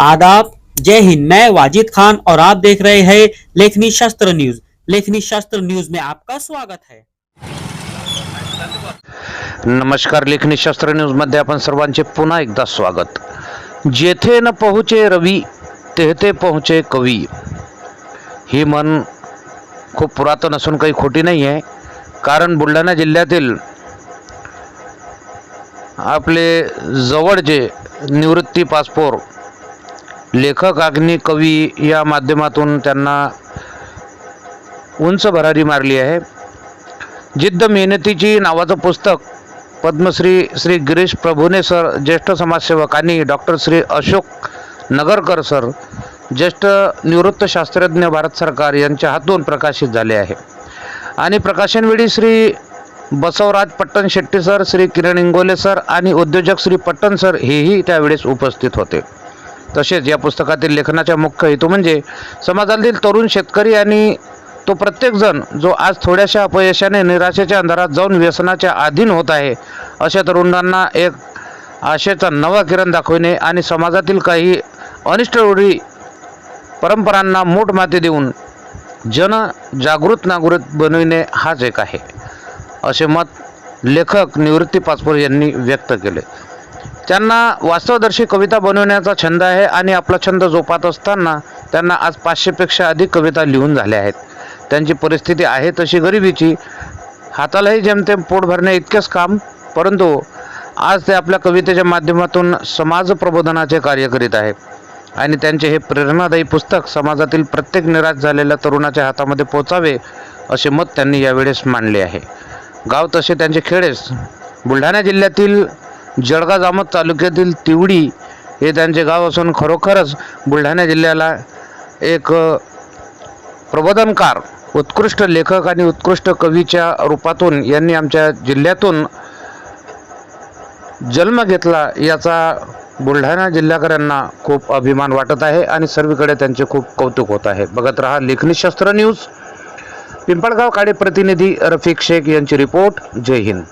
आदाब। जय हिंद, मैं वाजिद खान और आप देख रहे हैं लेखनी शास्त्र न्यूज़। लेखनी शास्त्र न्यूज़ में आपका स्वागत है। नमस्कार, लेखनी शास्त्र न्यूजमध्ये आपण सर्वांचे पुन्हा एकदा स्वागत। जेथे न पोहोचे रवी तेहते पोहोचे कवी। ही म्हण खूप पुरातन असून काही खोटी नाही आहे, कारण बुलढाणा जिल्ह्यातील आपले जवळचे निवृत्ती पासपोर लेखक अग्नी कवी या माध्यमातून त्यांना उंच भरारी मारली आहे. जिद्द मेहनतीची नावाचं पुस्तक पद्मश्री श्री गिरीश प्रभुने सर ज्येष्ठ समाजसेवक आणि डॉक्टर श्री अशोक नगरकर सर ज्येष्ठ निवृत्त शास्त्रज्ञ भारत सरकार यांच्या हातून प्रकाशित झाले आहे. आणि प्रकाशनवेळी श्री बसवराज पट्टण शेट्टी सर श्री किरण इंगोले सर आणि उद्योजक श्री पट्टण सर हेही त्यावेळेस उपस्थित होते. तसेच या पुस्तकातील लेखनाचा मुख्य हेतू म्हणजे समाजातील तरुण शेतकरी आणि तो प्रत्येकजण जो आज थोड्याशा अपयशाने निराशेच्या अंधारात जाऊन व्यसनाच्या अधीन होत आहे अशा तरुणांना एक आशेचा नवा किरण दाखविणे आणि समाजातील काही अनिष्ट रूढी परंपरांना मोठ माती देऊन जनजागृत नागरिक बनविणे हाच एक आहे असे मत लेखक निवृत्ती पाचपोर यांनी व्यक्त केले. त्यांना वास्तवदर्शी कविता बनवण्याचा छंद आहे आणि आपला छंद जोपात असताना त्यांना आज पाचशेपेक्षा अधिक कविता लिहून झाल्या आहेत. त्यांची परिस्थिती आहे तशी गरिबीची. हातालाही जेमतेम पोट भरणे इतकेच काम परंतु आज ते आपल्या कवितेच्या माध्यमातून समाज प्रबोधनाचे कार्य करीत आहे. आणि त्यांचे हे प्रेरणादायी पुस्तक समाजातील प्रत्येक निराश झालेल्या तरुणाच्या हातामध्ये पोचावे असे मत त्यांनी यावेळेस मांडले आहे. गाव तसे त्यांचे खेडेस बुलढाणा जिल्ह्यातील जळगाव जामोद तालुक्यातील तिवडी हे त्यांचे गाव असून खरोखरच बुलढाणा जिल्ह्याला एक प्रबोधनकार उत्कृष्ट लेखक आणि उत्कृष्ट कवीच्या रूपातून यांनी आमच्या जिल्ह्यातून जन्म घेतला याचा बुलढाणा जिल्ह्याकरांना खूप अभिमान वाटत आहे आणि सर्वीकडे त्यांचे खूप कौतुक होत आहे. बघत रहा लेखनी शस्त्र न्यूज. पिंपळगाव काडे प्रतिनिधी रफिक शेख यांची रिपोर्ट. जय हिंद.